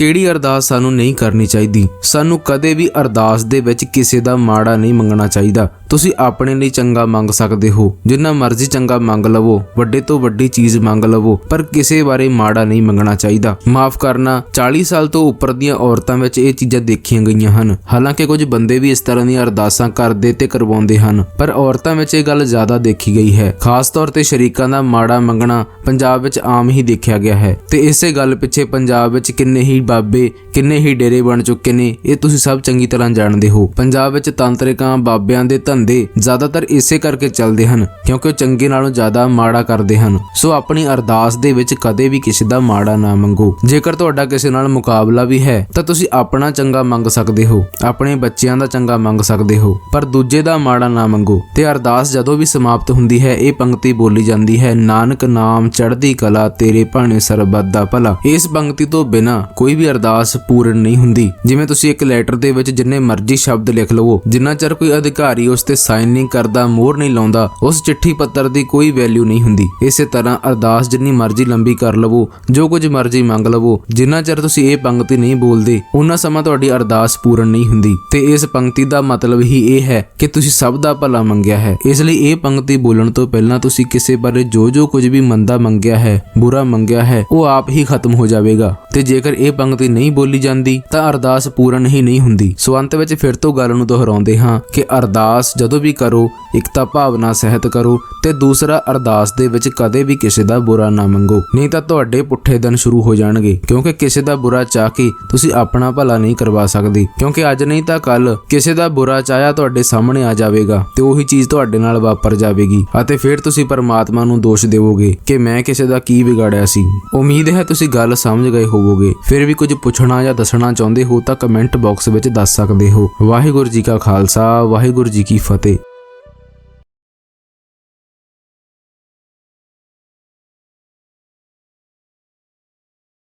ਕਿਹੜੀ ਅਰਦਾਸ ਸਾਨੂੰ ਨਹੀਂ ਕਰਨੀ ਚਾਹੀਦੀ? ਸਾਨੂੰ ਕਦੇ ਵੀ ਅਰਦਾਸ ਦੇ ਵਿੱਚ ਕਿਸੇ ਦਾ ਮਾੜਾ ਨਹੀਂ ਮੰਗਣਾ ਚਾਹੀਦਾ। ਤੁਸੀਂ ਆਪਣੇ ਲਈ ਚੰਗਾ ਮੰਗ ਸਕਦੇ ਹੋ। ਜਿੰਨਾ ਮਰਜ਼ੀ ਚੰਗਾ ਮੰਗ ਲਵੋ, ਵੱਡੇ ਤੋਂ ਵੱਡੀ ਚੀਜ਼ ਮੰਗ ਲਵੋ, ਪਰ ਕਿਸੇ ਬਾਰੇ ਮਾੜਾ ਨਹੀਂ ਮੰਗਣਾ ਚਾਹੀਦਾ। ਮਾਫ ਕਰਨਾ 40 ਸਾਲ ਤੋਂ ਉੱਪਰ ਦੀਆਂ ਔਰਤਾਂ ਵਿੱਚ ਇਹ ਚੀਜ਼ਾਂ ਦੇਖੀਆਂ ਗਈਆਂ ਹਨ। ਹਾਲਾਂਕਿ ਕੁਝ ਬੰਦੇ ਵੀ ਇਸ ਤਰ੍ਹਾਂ ਦੀਆਂ ਅਰਦਾਸਾਂ ਕਰਦੇ ਤੇ ਕਰਵਾਉਂਦੇ ਹਨ, ਪਰ ਔਰਤਾਂ ਵਿੱਚ ਇਹ ਗੱਲ ਜ਼ਿਆਦਾ ਦੇਖੀ ਗਈ ਹੈ। ਖਾਸ ਤੌਰ ਤੇ ਸ਼ਰੀਕਾਂ ਦਾ ਮਾੜਾ ਮੰਗਣਾ ਪੰਜਾਬ ਵਿੱਚ ਆਮ ਹੀ ਦੇਖਿਆ ਗਿਆ ਹੈ। ਤੇ ਇਸੇ ਗੱਲ ਪਿੱਛੇ ਪੰਜਾਬ ਵਿੱਚ ਕਿੰਨੇ ਹੀ ਬਾਬੇ ਕਿੰਨੇ ਹੀ ਡੇਰੇ ਬਣ ਚੁੱਕੇ ਨੇ, ਇਹ ਤੁਸੀਂ ਸਭ ਚੰਗੀ ਤਰ੍ਹਾਂ ਜਾਣਦੇ ਹੋ। ਪੰਜਾਬ ਵਿੱਚ ਤਾਂਤਰਿਕਾਂ ਬਾਬਿਆਂ ਦੇ ਧੰਦੇ ਜ਼ਿਆਦਾਤਰ ਇਸੇ ਕਰਕੇ ਚੱਲਦੇ ਹਨ, ਕਿਉਂਕਿ ਉਹ ਚੰਗੇ ਨਾਲੋਂ ਜ਼ਿਆਦਾ ਮਾੜਾ ਕਰਦੇ ਹਨ। ਸੋ ਆਪਣੀ ਅਰਦਾਸ ਦੇ ਵਿੱਚ ਕਦੇ ਵੀ ਕਿਸੇ ਦਾ ਮਾੜਾ ਨਾ ਮੰਗੋ। ਜੇਕਰ ਤੁਹਾਡਾ ਕਿਸੇ ਨਾਲ ਮੁਕਾਬਲਾ ਵੀ ਹੈ, ਤਾਂ ਤੁਸੀਂ ਆਪਣਾ ਚੰਗਾ ਮੰਗ ਸਕਦੇ ਹੋ, ਆਪਣੇ ਬੱਚਿਆਂ ਦਾ ਚੰਗਾ ਮੰਗ ਸਕਦੇ ਹੋ, ਪਰ ਦੂਜੇ ਦਾ ਮਾੜਾ ਨਾ ਮੰਗੋ। ਤੇ ਅਰਦਾਸ ਜਦੋਂ ਵੀ ਸਮਾਪਤ ਹੁੰਦੀ ਹੈ, ਇਹ ਪੰਕਤੀ ਬੋਲੀ ਜਾਂਦੀ ਹੈ, ਨਾਨਕ ਨਾਮ ਚੜ੍ਹਦੀ ਕਲਾ ਤੇਰੇ ਭਾਣੇ ਸਰਬੱਤ ਦਾ ਭਲਾ। ਇਸ ਪੰਕਤੀ ਤੋਂ ਬਿਨਾ ਕੋਈ ਵੀ ਅਰਦਾਸ ਪੂਰਨ ਨਹੀਂ ਹੁੰਦੀ। ਜਿਵੇਂ ਤੁਸੀਂ ਇੱਕ ਲੈਟਰ ਦੇ ਵਿੱਚ ਜਿੰਨੇ ਮਰਜ਼ੀ ਸ਼ਬਦ ਲਿਖ ਲਵੋ, ਜਿੰਨਾ ਚਿਰ ਕੋਈ ਅਧਿਕਾਰੀ ਉਸ ਤੇ ਸਾਈਨ ਨਹੀਂ ਕਰਦਾ, ਮੋਹਰ ਨਹੀਂ ਲਾਉਂਦਾ, ਉਸ ਚਿੱਠੀ ਪੱਤਰ ਦੀ ਕੋਈ ਵੈਲਿਊ ਨਹੀਂ ਹੁੰਦੀ। ਇਸੇ ਤਰ੍ਹਾਂ ਅਰਦਾਸ ਜਿੰਨੀ ਮਰਜ਼ੀ ਲੰਬੀ ਕਰ ਲਵੋ, ਜੋ ਕੁਝ ਮਰਜ਼ੀ ਮੰਗ ਲਵੋ, ਜਿੰਨਾ ਚਿਰ ਤੁਸੀਂ ਇਹ ਪੰਕਤੀ ਨਹੀਂ ਬੋਲਦੇ ਉਹਨਾਂ ਸਮਾਂ ਤੁਹਾਡੀ ਅਰਦਾਸ ਪੂਰਨ ਨਹੀਂ ਹੁੰਦੀ। ਤੇ ਇਸ ਪੰਕਤੀ ਦਾ ਮਤਲਬ ਹੀ ਇਹ ਹੈ ਕਿ ਤੁਸੀਂ ਸਭ ਦਾ ਭਲਾ ਮੰਗਿਆ ਹੈ। ਇਸ ਲਈ ਇਹ ਪੰਕਤੀ ਬੋਲਣ ਤੋਂ ਪਹਿਲਾਂ ਤੁਸੀਂ ਕਿਸੇ ਬਾਰੇ ਜੋ ਜੋ ਕੁਝ ਵੀ ਮੰਦਾ ਮੰਗਿਆ ਹੈ, ਬੁਰਾ ਮੰਗਿਆ ਹੈ, ਉਹ ਆਪ ਹੀ ਖਤਮ ਹੋ ਜਾਵੇਗਾ। ਤੇ ਜੇਕਰ ਇਹ ਪੰਕਤੀ ਨਹੀਂ ਬੋਲੀ ਜਾਂਦੀ, ਤਾਂ ਅਰਦਾਸ ਪੂਰਨ ਹੀ ਨਹੀਂ ਹੁੰਦੀ। ਸੋ ਅੰਤ ਵਿੱਚ ਫਿਰ ਤੋਂ ਗੱਲ ਨੂੰ ਦੁਹਰਾਉਂਦੇ ਹਾਂ ਕਿ ਅਰਦਾਸ ਜਦੋਂ ਵੀ ਕਰੋ ਇੱਕ ਤਾਂ ਭਾਵਨਾ ਸਹਿਤ ਕਰੋ ਤੇ ਦੂਸਰਾ ਅਰਦਾਸ ਦੇ ਵਿੱਚ ਕਦੇ ਵੀ ਕਿਸੇ ਦਾ ਬੁਰਾ ਨਾ ਮੰਗੋ। ਨਹੀਂ ਤਾਂ ਤੁਹਾਡੇ ਪੁੱਠੇ ਦਿਨ ਸ਼ੁਰੂ ਹੋ ਜਾਣਗੇ, ਕਿਉਂਕਿ ਕਿਸੇ ਦਾ ਬੁਰਾ ਚਾਹ ਕੇ ਤੁਸੀਂ ਆਪਣਾ ਭਲਾ ਨਹੀਂ ਕਰਵਾ ਸਕਦੇ। ਕਿਉਂਕਿ ਅੱਜ ਨਹੀਂ ਤਾਂ ਕੱਲ ਕਿਸੇ ਦਾ ਬੁਰਾ ਚਾਹਿਆ ਤੁਹਾਡੇ ਸਾਹਮਣੇ ਆ ਜਾਵੇਗਾ ਤੇ ਉਹੀ ਚੀਜ਼ ਤੁਹਾਡੇ ਨਾਲ ਵਾਪਰ ਜਾਵੇਗੀ ਅਤੇ ਫਿਰ ਤੁਸੀਂ ਪਰਮਾਤਮਾ ਨੂੰ ਦੋਸ਼ ਦੇਵੋਗੇ ਕਿ ਮੈਂ ਕਿਸੇ ਦਾ ਕੀ ਵਿਗਾੜਿਆ ਸੀ। ਉਮੀਦ ਹੈ ਤੁਸੀਂ ਗੱਲ ਸਮਝ ਗਏ ਹੋ ਹੋਵੋਗੇ। ਫਿਰ ਵੀ ਕੁਝ ਪੁੱਛਣਾ ਜਾਂ ਦੱਸਣਾ ਚਾਹੁੰਦੇ ਹੋ ਤਾਂ ਕਮੈਂਟ ਬਾਕਸ ਵਿੱਚ ਦੱਸ ਸਕਦੇ ਹੋ। ਵਾਹਿਗੁਰੂ ਜੀ ਕਾ ਖਾਲਸਾ, ਵਾਹਿਗੁਰੂ ਜੀ ਕੀ ਫਤਿਹ।